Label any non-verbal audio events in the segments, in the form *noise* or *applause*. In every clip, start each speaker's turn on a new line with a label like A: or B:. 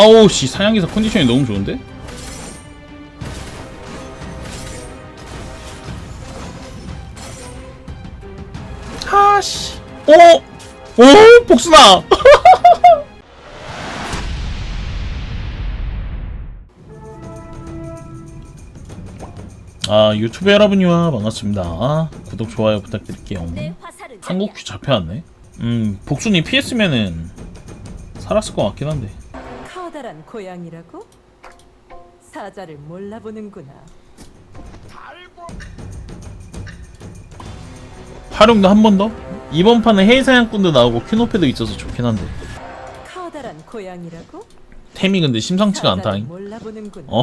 A: 아우 씨 사냥기사 컨디션이 너무 좋은데? 하씨 오! 오! 복순아! 아 유튜브 여러분이와 반갑습니다 구독 좋아요 부탁드릴게요
B: 내 화살은
A: 한국 큐 잡혀왔네 음 복순이 피했으면은 살았을 것 같긴 한데
B: 커다란 고양이라고? 사자를 몰라보는구나.
A: 활용도 한 번 더? 이번 판에 해사냥꾼도 나오고 큐노패도 있어서 좋긴 한데
B: 커다란 고양이라고?
A: 템이 근데 심상치가
B: 사자를
A: 않다잉
B: 몰라보는구나.
A: 어.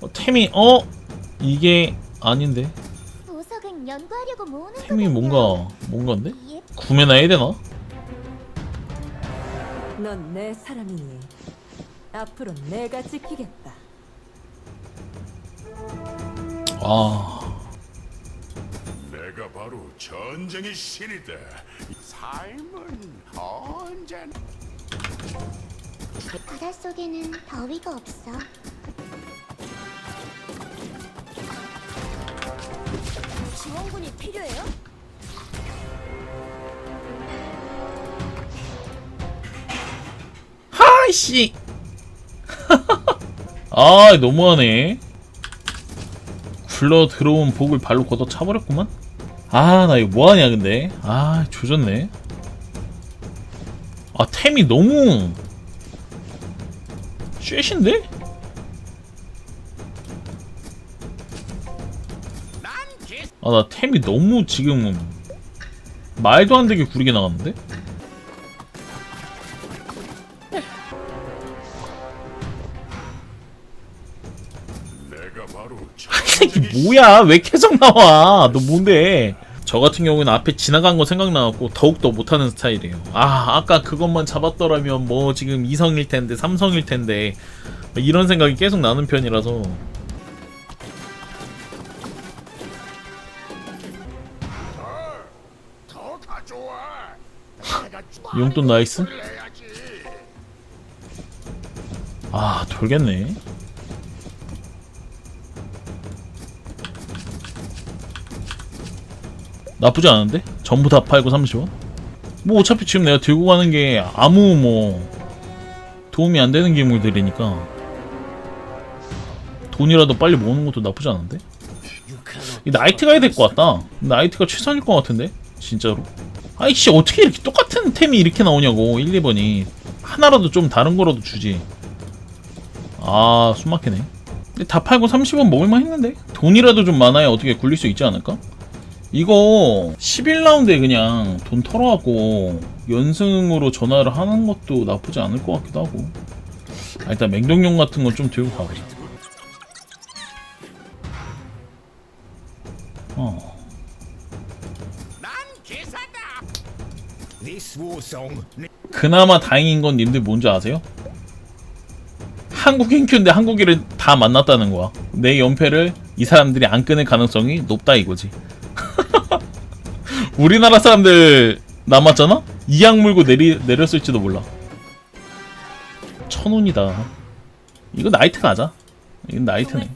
A: 어 템이 어 이게 아닌데
C: 보석은 연구하려고 모으는
A: 템이 뭔가 뭔가인데
C: 예,
A: 구매나 해야 되나?
B: 넌 내 사람이니 앞으로 내가 지키겠다.
A: 아
D: 내가 바로 전쟁의 신이다. 삶은 언제나
C: 바닷속에는 더위가 없어.
B: 지원군이 필요해요?
A: 하이씨. *laughs* 아 너무하네. 굴러 들어온 복을 발로 걷어 차버렸구만. 아 나 이거 뭐하냐 근데. 아 조졌네. 아 템이 너무 쉐신데? 아 나 템이 너무 지금 말도 안 되게 구리게 나갔는데? 이게 뭐야? 왜 계속 나와? 너 뭔데? 저 같은 경우는 앞에 지나간 거 생각나갖고 더욱더 못하는 스타일이에요. 아, 아까 그것만 잡았더라면 뭐 지금 2성일 텐데, 3성일 텐데, 뭐 이런 생각이 계속 나는 편이라서.
D: 내가
A: 용돈 나이스? 아, 돌겠네. 나쁘지 않은데? 전부 다 팔고 30원? 뭐 어차피 지금 내가 들고 가는 게 아무 뭐 도움이 안 되는 기물들이니까 돈이라도 빨리 모으는 것도 나쁘지 않은데? 이 나이트 가야 될 것 같다. 나이트가 최선일 것 같은데? 진짜로. 아이씨 어떻게 이렇게 똑같은 템이 이렇게 나오냐고 1, 2번이 하나라도 좀 다른 거라도 주지. 아, 숨 막히네. 근데 다 팔고 30원 먹을만 했는데? 돈이라도 좀 많아야 어떻게 굴릴 수 있지 않을까? 이거 11라운드에 그냥 돈 털어갖고 연승으로 전화를 하는 것도 나쁘지 않을 것 같기도 하고. 아, 일단 맹동용 같은 건 좀 들고 가보자. 어. 그나마 다행인 건 님들 뭔지 아세요? 한국 인 큐인데 한국인을 다 만났다는 거야. 내 연패를 이 사람들이 안 끊을 가능성이 높다 이거지. *laughs* 우리나라 사람들 남았잖아? 이악 물고 내리, 내렸을지도 몰라. 천 원이다. 이거 나이트 가자. 이건 나이트네.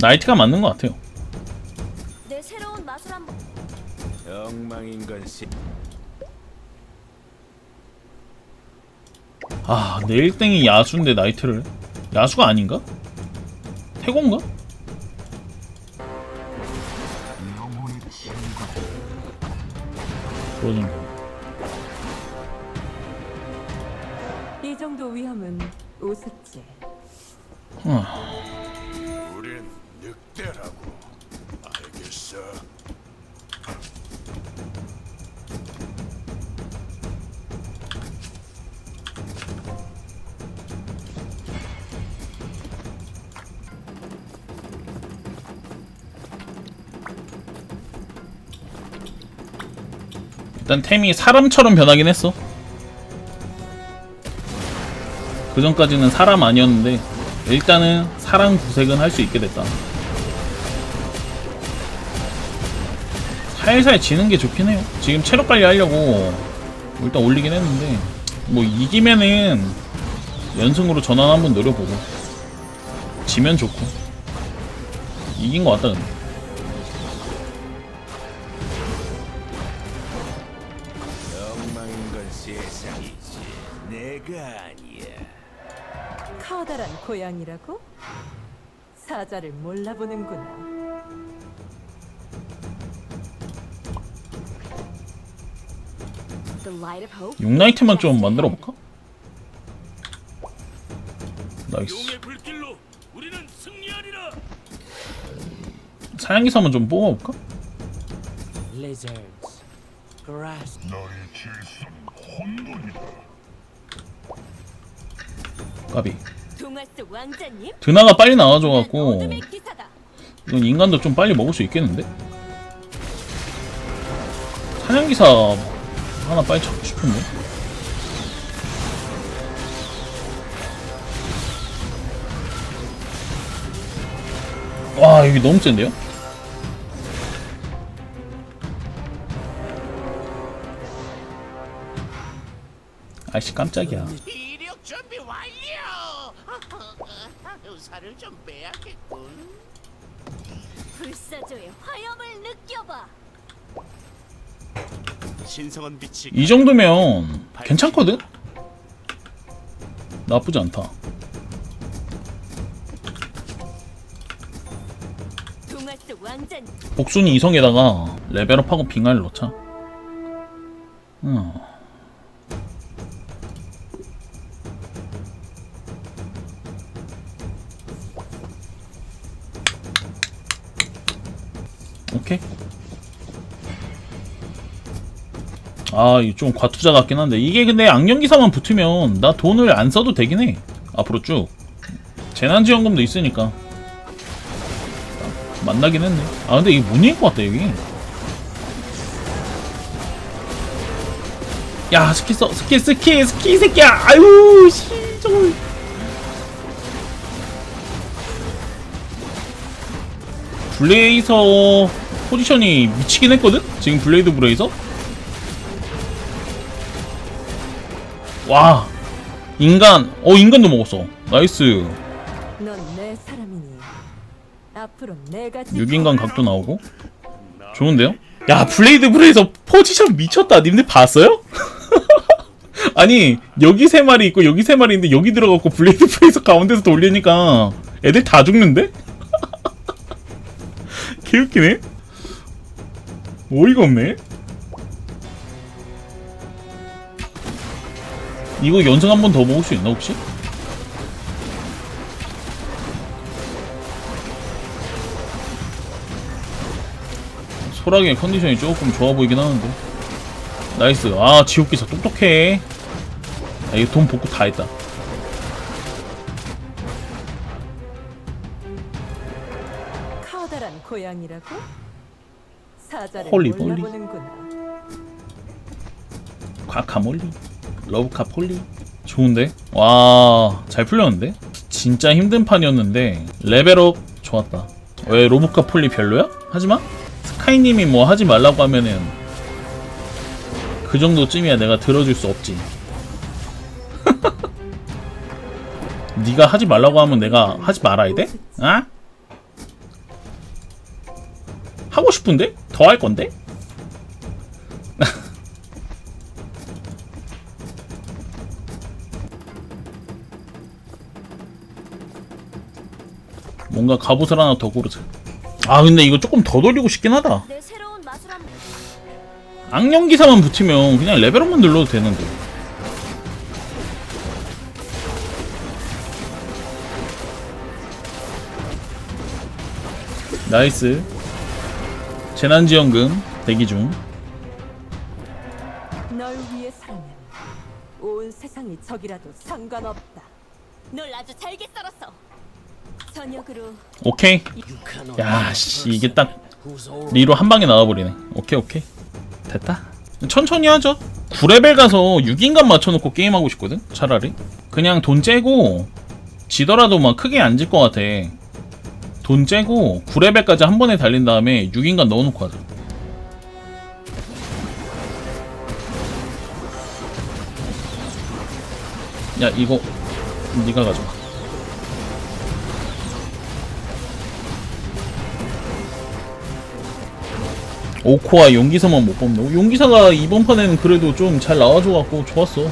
A: 나이트가 맞는 것 같아요.
B: 내 새로운 마술 한번.
E: 엉망인간 씨
A: 아, 내 1등이 야수인데 나이트를. 야수가 아닌가? 태고인가? 그러는 거.
B: 이 정도 위험은 우습지.
D: 우린 늑대라고.
A: 일단 템이 사람처럼 변하긴 했어. 그 전까지는 사람 아니었는데 일단은 사람 구색은 할 수 있게 됐다. 살살 지는 게 좋긴 해요. 지금 체력 관리 하려고 뭐 일단 올리긴 했는데 뭐 이기면은 연승으로 전환 한번 노려보고 지면 좋고 이긴 것 같다 근데
B: 커다란 고양이라고? 사자를 몰라보는구나. The light of hope.
A: 6나이트만 좀 만들어 볼까? 나이스
D: 불길로 우리는 승리하리라.
A: 사양기사 한번 좀 뽑아볼까?
F: lizards, grass,
A: 까비? 드나가 빨리
B: 난
A: 나와줘갖고. 이건 인간도 좀 빨리 먹을 수 있겠는데? 사냥기사 하나 빨리 잡고 싶은데? 와 여기 너무 센데요? 아이씨 깜짝이야
D: 이력 준비 완료. 살을 좀 빼야겠군.
B: 불사조의 화염을 느껴봐.
D: 신성한 빛이
A: 이 정도면 괜찮거든? 나쁘지 않다
B: 왕자님.
A: 복순이 이성에다가 레벨업하고 빙하를 넣자. 음. 오케이. 아, 이거 좀 과투자 같긴 한데 이게 근데 악령기사만 붙으면 나 돈을 안 써도 되긴 해. 앞으로 쭉. 재난지원금도 있으니까. 만나긴 했네. 아 근데 이게 못 이길 것 같다 여기. 야 스키 써 스키 스키 스키 이 새끼야. 아유 씨 저걸. 블레이서 포지션이 미치긴 했거든? 지금 블레이드 브레이서? 와 인간 어 인간도 먹었어 나이스
B: 넌내 사람이니. 앞으로 내가
A: 6인간 각도 나오고 좋은데요? 야 블레이드 브레이서 포지션 미쳤다 님들 봤어요? *laughs* 아니 여기 세 마리 있고 여기 세 마리 있는데 여기 들어갔고 블레이드 브레이서 가운데서 돌리니까 애들 다 죽는데? *laughs* 개웃기네 어이가 없네? 이거 연승 한 번 더 먹을 수 있나 혹시? 소라기의 컨디션이 조금 좋아 보이긴 하는데. 나이스. 아 지옥기사 똑똑해. 아 이거 돈 복구 다 했다.
B: 커다란 고양이라고? 사자를
A: 홀리 몰리.
B: 몰라보는구나.
A: 과카몰리 러브카 폴리 좋은데? 와 잘 풀렸는데? 진짜 힘든 판이었는데 레벨업 좋았다 왜 로브카 폴리 별로야? 하지마 스카이님이 뭐 하지 말라고 하면은 그 정도쯤이야 내가 들어줄 수 없지 *laughs* 네가 하지 말라고 하면 내가 하지 말아야 돼? 아? 하고 싶은데? 더 할 건데? *laughs* 뭔가 갑옷을 하나 더 고르자. 아 근데 이거 조금 더 돌리고 싶긴 하다.
B: 내 새로운 마술 한
A: 악령 기사만 붙이면 그냥 레벨업만 눌러도 되는데. 나이스. 재난지원금 대기 중.
B: 널 위해 살면 온 세상이 적이라도 상관없다. 널 아주 잘게 썰었어. 저녁으로
A: 오케이. 야, 씨 이게 딱 리로 한 방에 나와버리네. 오케이 오케이. 됐다. 천천히 하죠. 9레벨 가서 6인간 맞춰놓고 게임하고 싶거든. 차라리 그냥 돈 째고 지더라도 막 크게 안 질 것 같아. 돈 째고 9레벨까지 한 번에 달린 다음에 6인간 넣어놓고 하자 야 이거 니가 가져가 오코와 용기사만 못 뽑네. 용기사가 이번 판에는 그래도 좀 잘 나와줘갖고 좋았어.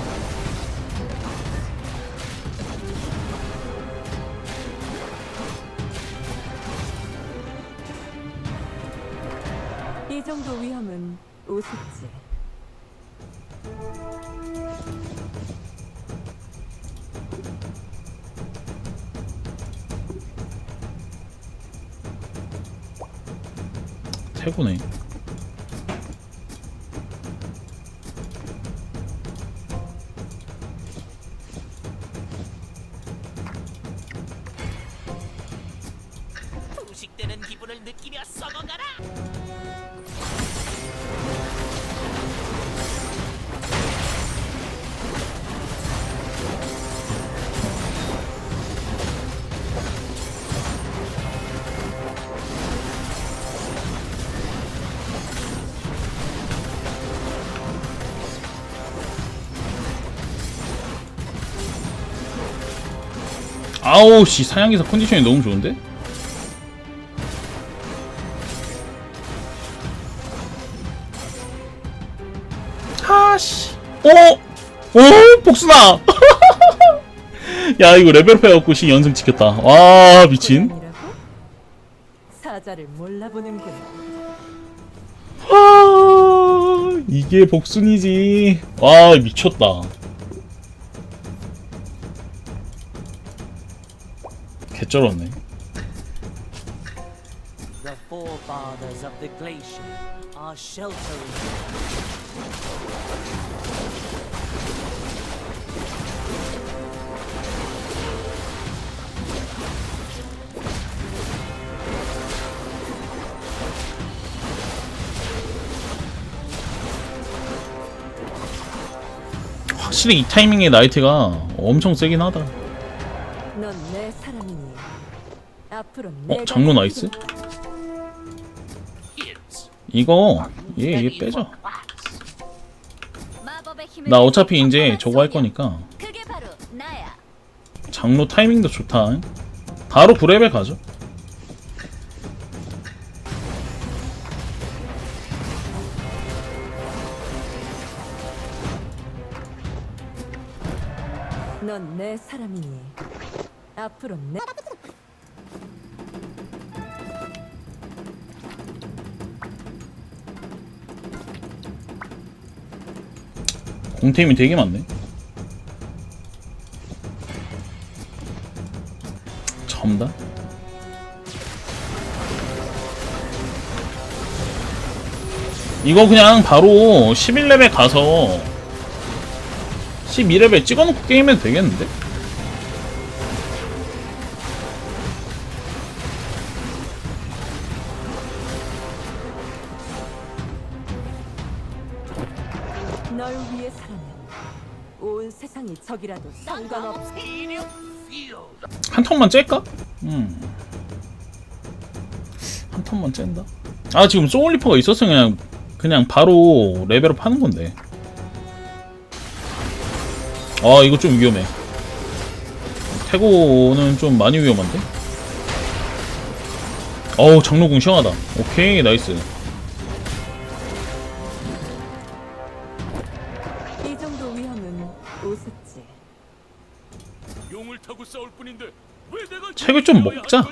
A: 아우 씨 사양기사 컨디션이 너무 좋은데? 하씨 어? 어? 복수다! *laughs* 야 이거 레벨업 해갖고 시 연승 찍혔다 와 미친
B: 고양이라고? 사자를 몰라보는구나.
A: 아 이게 복순이지 와 미쳤다 개쩔었네
F: The forefathers of the glacier are sheltering.
A: 확실히 이 타이밍에 나이트가 엄청 세긴 하다 어? 장로 나이스? 이거 얘 얘 빼자 나 어차피 이제 저거 할 거니까. 장로 타이밍도 좋다 바로 9레벨 가죠
B: 넌 내 사람이니. 앞으로 내
A: 공템이 되게 많네 점다 이거 그냥 바로 11레벨 가서 12레벨 찍어놓고 게임해도 되겠는데?
B: 널 위해서라면 온 세상이 적이라도 상관없어.
A: 한 턴만 짤까? 음. 한 턴만 짠다. 아 지금 소울리퍼가 있었으면 그냥 그냥 바로 레벨업 하는 건데. 아 이거 좀 위험해. 태고는 좀 많이 위험한데? 어우 장로궁 시원하다. 오케이 나이스. 좀 먹자.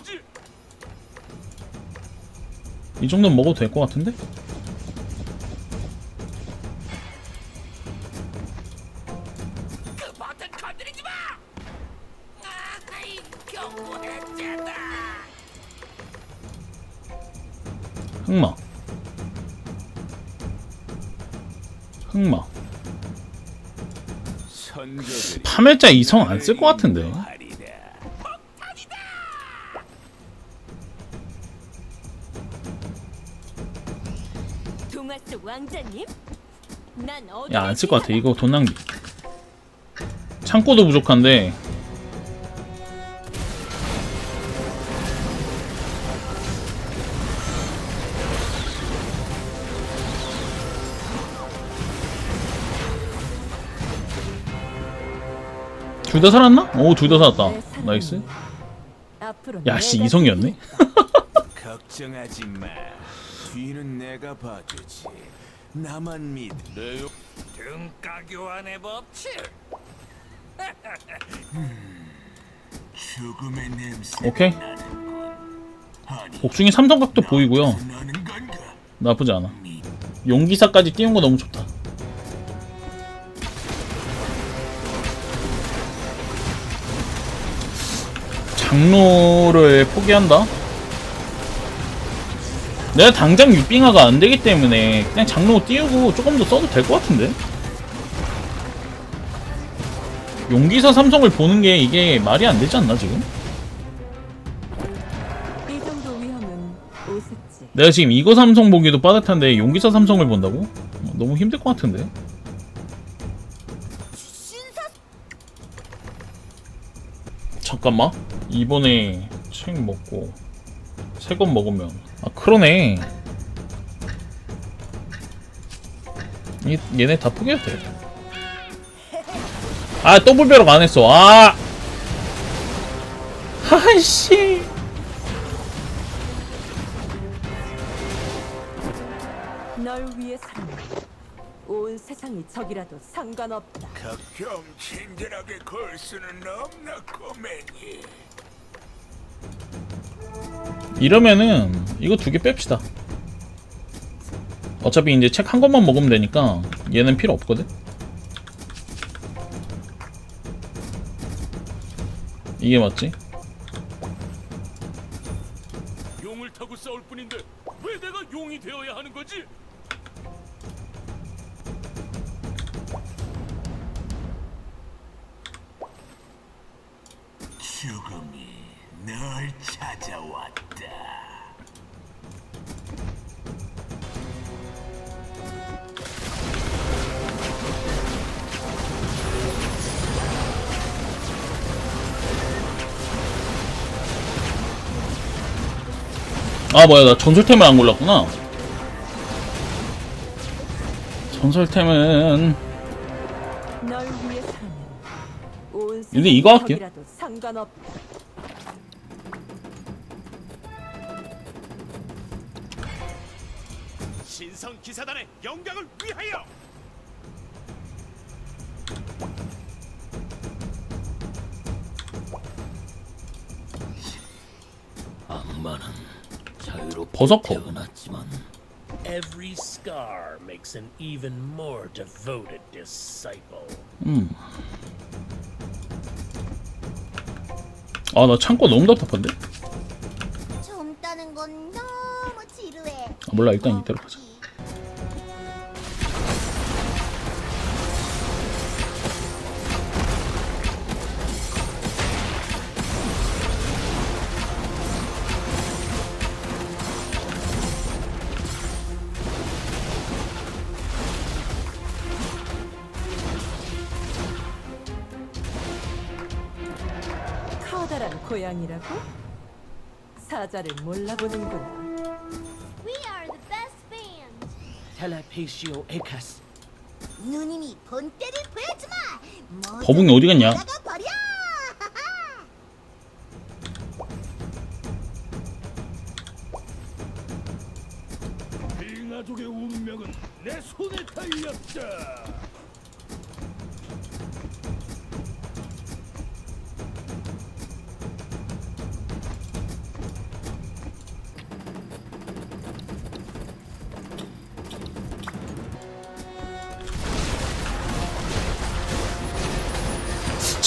A: 이 정도는 먹어도 될 것 같은데? 흑마. 흑마. 파멸자 이성 안 쓸 것 같은데.
B: 왕자님? 난 어디
A: 야 안 쓸 것 같아 이거 돈 낭비 창고도 부족한데 둘 다 살았나? 오 둘 다 살았다
B: 내 사랑은
A: 나이스
B: 앞으로
A: 야 씨
B: 내가
A: 이성이었네 *laughs*
E: 걱정하지 마. 뒤는 내가 봐주지. 나만 믿.
D: 내 용...
E: 등가 교환의 법칙. 죽음의 냄새.
A: 오케이 복숭이 삼성각도 보이고요
E: 나는 건가?
A: 나쁘지 않아 용기사까지 띄운 거 너무 좋다 장로를 포기한다 내가 당장 육빙화가 안 되기 때문에 그냥 장로 띄우고 조금 더 써도 될 것 같은데 용기사 삼성을 보는 게 이게 말이 안 되지 않나 지금? 내가 지금 이거 삼성 보기도 빠듯한데 용기사 삼성을 본다고? 어, 너무 힘들 것 같은데? 잠깐만 이번에 책 먹고 세 권 먹으면 아 그러네. 얘, 얘네 다 포기해도 돼아 더블배럭 안 했어. 아! 하이씨.
B: 널 위해 살면 온 세상이 적이라도 상관없다.
E: 좀 친절하게 걸 수는 없나 꼬맹이.
A: 이러면은 이거 두 개 뺍시다. 어차피 이제 책 한 권만 먹으면 되니까 얘는 필요 없거든. 이게 맞지?
D: 용을 타고 싸울 뿐인데 왜 내가 용이 되어야 하는 거지?
E: 찾아왔다.
A: 아 뭐야 나 전설템을 안 골랐구나. 전설템은 근데 이거 할게요.
B: 적이라도 상관없다.
D: 신성 기사단의 영광을 위하여!
G: 악마는 자유롭게
A: 버섯코.
G: 태어났지만 every scar makes an even more devoted disciple.
A: 아 나 창고 너무 답답한데?
C: 좀 따는 건 너무 지루해.
A: 아, 몰라 일단 이대로 가자.
B: 고양이라고? 사자를 몰라보는구나.
C: We are the best band.
F: Telepatio Ecas.
C: 누님이 본때를 보여주마.
A: 거북이 어디 갔냐?
C: 나가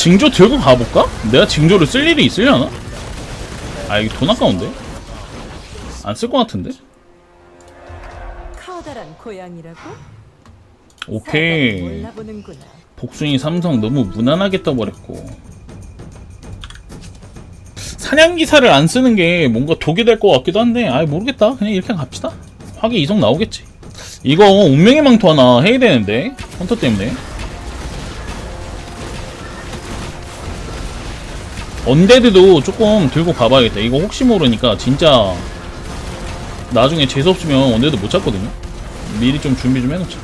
A: 징조 들고 가볼까? 내가 징조를 쓸 일이 있으려나? 아 이거 돈 아까운데? 안 쓸 것 같은데?
B: 커다란 고양이라고?
A: 오케이
B: 몰라보는구나.
A: 복숭이 삼성 너무 무난하게 떠버렸고 사냥기사를 안 쓰는 게 뭔가 독이 될 것 같기도 한데 아 모르겠다 그냥 이렇게 갑시다 화기 이성 나오겠지 이거 운명의 망토 하나 해야 되는데 헌터 때문에 언데드도 조금 들고 가봐야겠다 이거 혹시 모르니까 진짜 나중에 재수없으면 언데드 못 잡거든요 미리 좀 준비 좀 해놓자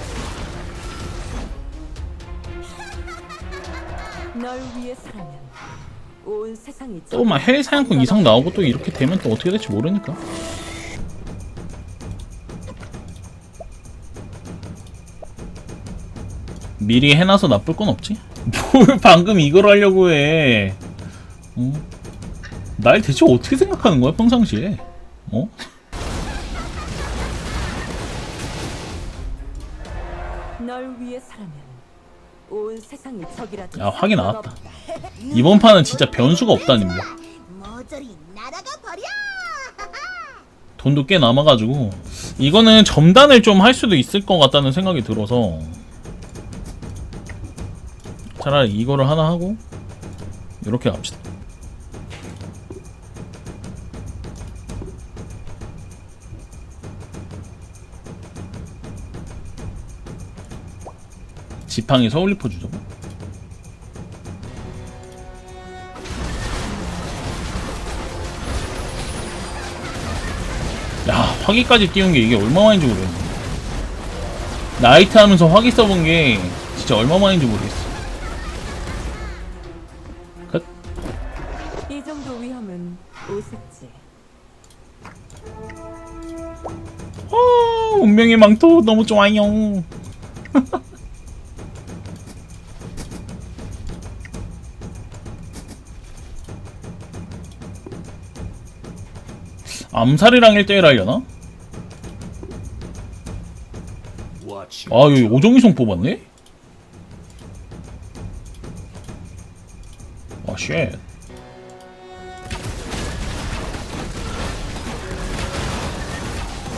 A: 또 막 해외 사냥꾼 이상 나오고 또 이렇게 되면 또 어떻게 될지 모르니까. 미리 해놔서 나쁠 건 없지? *laughs* 뭘 방금 이걸 하려고 해? 어? 날 대체 어떻게 생각하는 거야 평상시에? 어?
B: 널 위해서라면 온 세상이 적이라도
A: 야 확이 나왔다. 이번 판은 진짜 변수가 없다닙니다.
C: 모조리 날아가 버려. *laughs*
A: 돈도 꽤 남아가지고 이거는 점단을 좀 할 수도 있을 것 같다는 생각이 들어서 차라리 이거를 하나 하고 이렇게 갑시다. 지팡이 서울리퍼 주자고? 야 화기까지 띄운 게 이게 얼마만인지 모르겠네 나이트 하면서 화기 써본 게 진짜 얼마만인지 모르겠어 끝
B: 이 정도 위험은 우습지.
A: 어, 운명의 망토 너무 좋아요 암살이랑 1대1 하려나? 아 여기 오정이송 뽑았네? 아 쉣.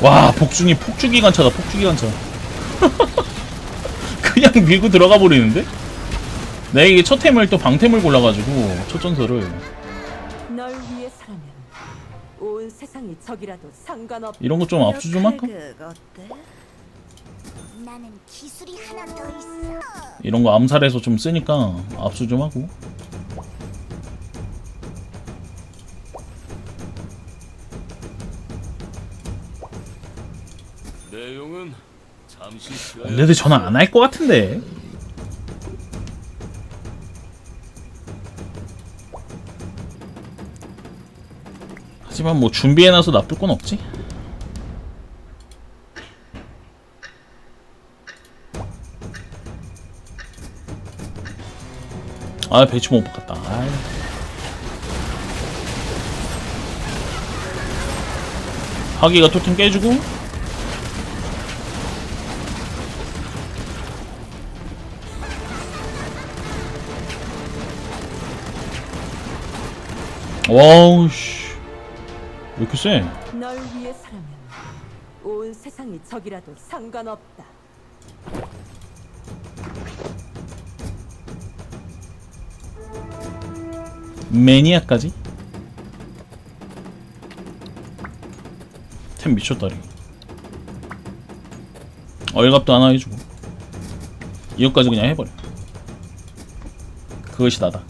A: 와 복중이 폭주기관차다 폭주기관차 *laughs* 그냥 밀고 들어가 버리는데? 내가 이게 첫 템을 또 방템을 골라가지고 첫 전설을
B: 온 세상이 적이라도 상관없다.
A: 이런 거 좀 압수 좀 할까?
C: 나는 기술이 하나 더 있어.
A: 이런 거 암살해서 좀 쓰니까 압수 좀 하고
D: 내용은 잠시 쉬어야
A: 근데도 전화 안 할 것 같은데 하지만 뭐 준비해놔서 나쁠 건 없지 아 배치 못 바꿨다 아이. 하기가 토템 깨주고 와우 씨. 왜 이렇게 세?
B: 널 위해서라면 온 세상이 적이라도 상관없다.
A: 매니아까지? 템 미쳤다리 얼갑도 하나 해주고 이것까지 그냥 해버려 그것이 나다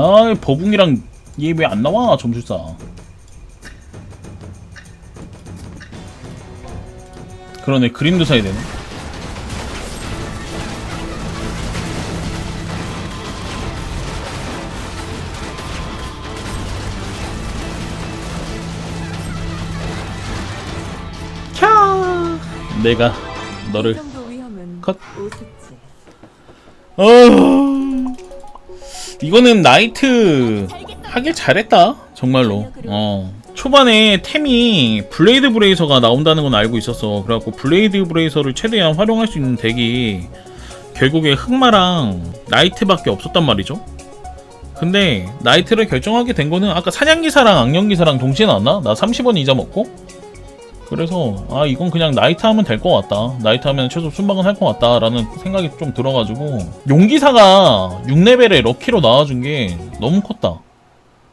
A: 아 버붕이랑 얘 왜 안 나와 점술사? 그러네 그림도 사야 되네. 캬! 내가
B: 이
A: 너를 컷. 어... 이거는 나이트 하길 잘했다 정말로. 어. 초반에 템이 블레이드 브레이서가 나온다는 건 알고 있었어. 그래갖고 블레이드 브레이서를 최대한 활용할 수 있는 덱이 결국에 흑마랑 나이트밖에 없었단 말이죠. 근데 나이트를 결정하게 된 거는 아까 사냥기사랑 악령기사랑 동시에 나왔나? 나 30원 이자 먹고 그래서 아 이건 그냥 나이트 하면 될 것 같다. 나이트 하면 최소 순방은 할 것 같다 라는 생각이 좀 들어가지고 용기사가 6레벨에 럭키로 나와준 게 너무 컸다.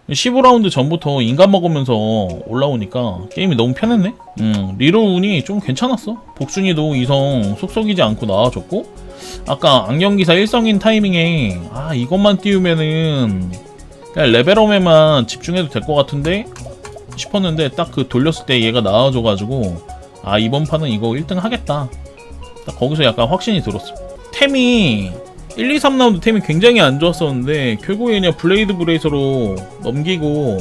A: 15라운드 전부터 인간 먹으면서 올라오니까 게임이 너무 편했네? 음 리로운이 좀 괜찮았어. 복순이도 이성 속썩이지 않고 나와줬고 아까 악령기사 일성인 타이밍에 아 이것만 띄우면은 그냥 레벨업에만 집중해도 될 것 같은데 싶었는데 딱 그 돌렸을 때 얘가 나와줘가지고 아 이번 판은 이거 1등 하겠다 딱 거기서 약간 확신이 들었어 템이 1, 2, 3라운드 템이 굉장히 안 좋았었는데 결국에 그냥 블레이드 브레이서로 넘기고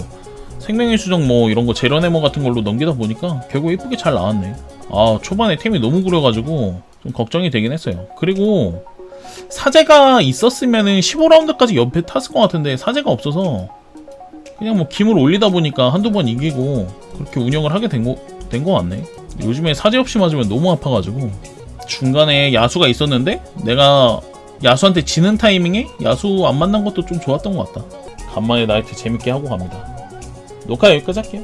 A: 생명의 수정 뭐 이런 거 제런해머 같은 걸로 넘기다 보니까 결국 이쁘게 잘 나왔네. 아 초반에 템이 너무 구려가지고 좀 걱정이 되긴 했어요. 그리고 사제가 있었으면은 15라운드까지 옆에 탔을 것 같은데 사제가 없어서 그냥 뭐 김을 올리다 보니까 한두 번 이기고 그렇게 운영을 하게 된 거 된 거 같네. 요즘에 사제 없이 맞으면 너무 아파가지고 중간에 야수가 있었는데 내가 야수한테 지는 타이밍에 야수 안 만난 것도 좀 좋았던 것 같다. 간만에 나이트 재밌게 하고 갑니다. 녹화 여기까지 할게요.